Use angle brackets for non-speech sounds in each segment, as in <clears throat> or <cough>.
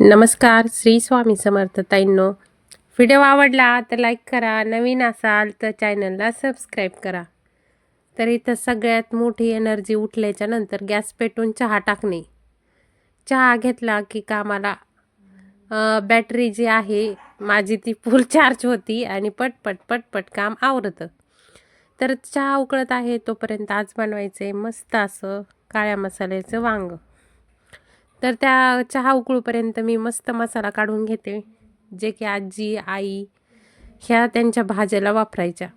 नमस्कार श्री स्वामी समर्थ ताईंनो. व्हिडिओ आवडला तर लाईक करा नवीन असाल तर चॅनलला सबस्क्राईब करा. तर इथं सगळ्यात मोठी एनर्जी उठल्याच्या नंतर गॅस पेटून चहा टाकणे. चहा घेतला की कामाला बॅटरी जी आहे माझी ती फुल चार्ज होती आणि पटपट पटपट काम आवरतं. तर चहा उकळत आहे तोपर्यंत आज बनवायचं आहे मस्त असं काळ्या मसाल्याचं वांग. तर त्या चहा उकळूपर्यंत मी मस्त मसाला काढून घेते. जे की आजी आई ह्या त्यांच्या भाज्याला वापरायच्या.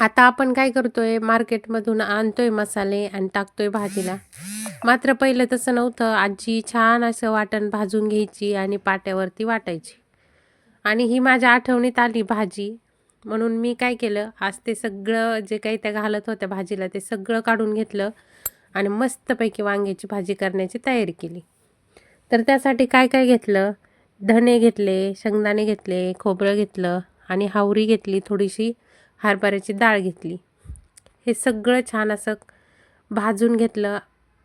आता आपण काय करतोय मार्केटमधून आणतोय मसाले आणि टाकतोय भाजीला. मात्र पहिलं तसं नव्हतं. आजी छान असं वाटण भाजून घ्यायची आणि पाट्यावरती वाटायची. आणि ही माझ्या आठवणीत आली भाजी. म्हणून मी काय केलं आज ते सगळं जे काही त्या घालत होत्या भाजीला ते सगळं काढून घेतलं. आणि मस्तपैकी वांग्याची भाजी करण्याची तयारी केली. तर त्यासाठी काय काय घेतलं? धणे घेतले शेंगदाणे घेतले खोबरं घेतलं आणि हावरी घेतली थोडीशी हरभऱ्याची डाळ घेतली. हे सगळं छान असं भाजून घेतलं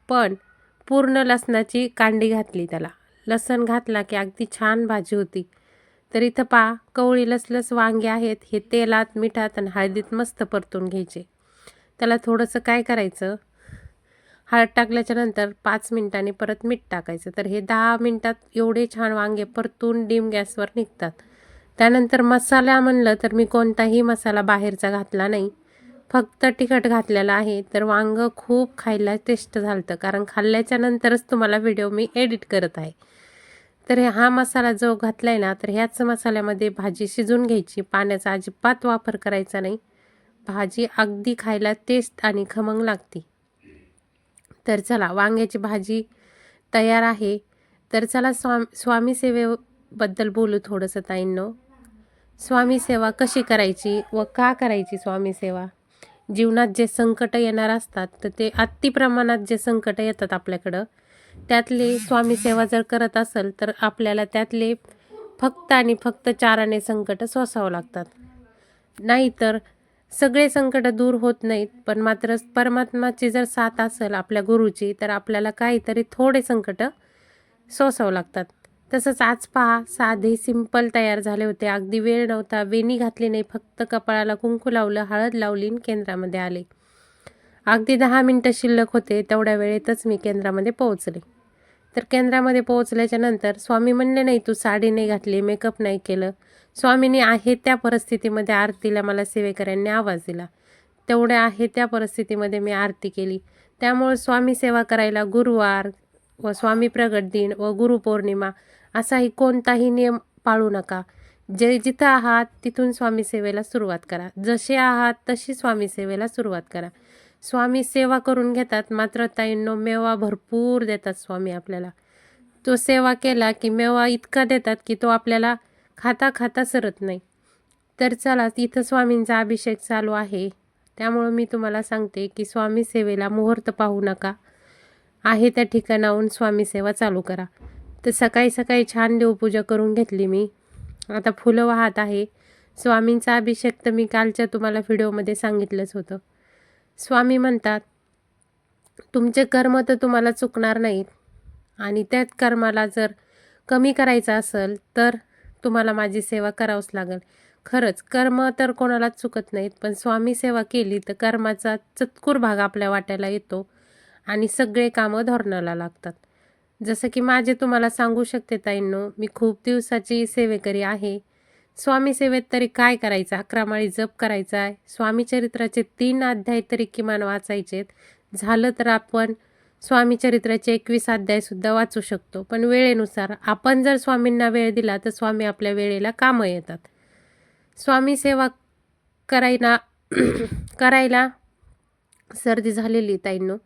पण पूर्ण लसणाची कांडी घातली त्याला. लसण घातला की अगदी छान भाजी होती. तर इथं पा कवळी लसलस वांगे आहेत. हे तेलात मिठात आणि हळदीत मस्त परतून घ्यायचे. त्याला थोडंसं काय करायचं? हळद टाकल्याच्या नंतर पाच मिनिटांनी परत मीठ टाकायचं. तर हे दहा मिनटात एवढे छान वांगे परतून डिम गॅसवर निघतात. त्यानंतर मसाला म्हणलं तर मी कोणताही मसाला बाहेरचा घातला नाही. फक्त तिखट घातलेला आहे. तर वांगं खूप खायला टेस्ट झालं कारण खाल्ल्याच्या नंतरच तुम्हाला व्हिडिओ मी एडिट करत आहे. तर हा मसाला जो घातला आहे ना तर ह्याच मसाल्यामध्ये भाजी शिजून घ्यायची. पाण्याचा अजिबात वापर करायचा नाही. भाजी अगदी खायला टेस्ट आणि खमंग लागते. तर चला वांग्याची भाजी तयार आहे. तर चला स्वामी सेवेबद्दल बोलू थोडंसं ताईंनो. स्वामी सेवा कशी करायची व का करायची स्वामी सेवा? जीवनात जे संकट येणार असतात तर ते अतिप्रमाणात जे संकट येतात आपल्याकडं त्यातले स्वामी सेवा जर करत असेल तर आपल्याला त्यातले फक्त आणि फक्त चाराने संकट सोसावं लागतात. नाहीतर सगळे संकट दूर होत नाहीत पण मात्र परमात्माची जर साथ असेल आपल्या गुरुची तर आपल्याला काहीतरी थोडे संकट सोसावं लागतात. तसंच आज पहा साधे सिंपल तयार झाले होते. अगदी वेळ नव्हता. वेणी घातली नाही. फक्त कपाळाला कुंकू लावलं हळद लावली केंद्रामध्ये आले. अगदी दहा मिनटं शिल्लक होते. तेवढ्या वेळेतच मी केंद्रामध्ये पोहोचले. तर केंद्रामध्ये पोहोचल्याच्या नंतर स्वामी म्हणले नाही तू साडी नाही घातली मेकअप नाही केलं. स्वामीने आहे त्या परिस्थितीमध्ये आरतीला मला सेवेकऱ्यांनी आवाज दिला. तेवढ्या आहे त्या परिस्थितीमध्ये मी आरती केली. त्यामुळे स्वामी सेवा करायला गुरुवार व स्वामी प्रगट दिन व गुरुपौर्णिमा असाही कोणताही नियम पाळू नका. जे जिथं आहात तिथून स्वामी सेवेला सुरुवात करा. जसे आहात तशी स्वामी सेवेला सुरुवात करा. स्वामी सेवा करून घेतात मात्र ताईंनो मेवा भरपूर देतात स्वामी आपल्याला. तो सेवा केला की मेवा इतका देतात की तो आपल्याला खाता खाता सरत नाही. तर चला इथं स्वामींचा अभिषेक चालू आहे. त्यामुळं मी तुम्हाला सांगते की स्वामी सेवेला मुहूर्त पाहू नका. आहे त्या ठिकाणाहून स्वामी सेवा चालू करा. तर सकाळी सकाळी छान देवपूजा करून घेतली मी. आता फुलं वाहत आहे. स्वामींचा अभिषेक तर मी कालच्या तुम्हाला व्हिडिओमध्ये सांगितलंच होतं. स्वामी म्हणतात तुमचे कर्म तर तुम्हाला चुकणार नाहीत. आणि त्याच कर्माला जर कमी करायचं असेल तर तुम्हाला माझी सेवा करावंच लागेल. खरंच कर्म तर कोणालाच चुकत नाहीत पण स्वामी सेवा केली तर कर्माचा चतकूर भाग आपल्या वाट्याला येतो आणि सगळे कामं धोरणाला लागतात. जसं की माझे तुम्हाला सांगू शकते ताईंनो मी खूप दिवसाची सेवेकरी आहे. स्वामी सेवेत तरी काय करायचं? अकरा जप करायचा आहे स्वामी चरित्राचे तीन अध्याय तरी किमान वाचायचेत. झालं तर आपण स्वामी चरित्राचे एकवीस अध्यायसुद्धा वाचू शकतो. पण वेळेनुसार आपण जर स्वामींना वेळ दिला तर स्वामी आपल्या वेळेला कामं येतात. स्वामी सेवा करायला <clears throat> करायला सर्दी झालेली ताईंनो.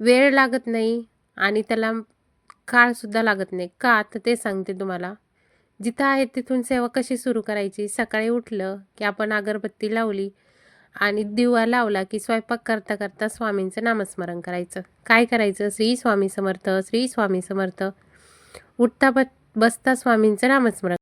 वेळ लागत नाही आणि त्याला काळसुद्धा लागत नाही. का? तर ते सांगते तुम्हाला. जिथं आहे तिथून सेवा कशी सुरू करायची? सकाळी उठलं की आपण अगरबत्ती लावली. आणि दिवा लावला की स्वयंपाक करता करता स्वामींचं नामस्मरण करायचं. काय करायचं? श्री स्वामी समर्थ श्री स्वामी समर्थ. उठता बसता स्वामींचं नामस्मरण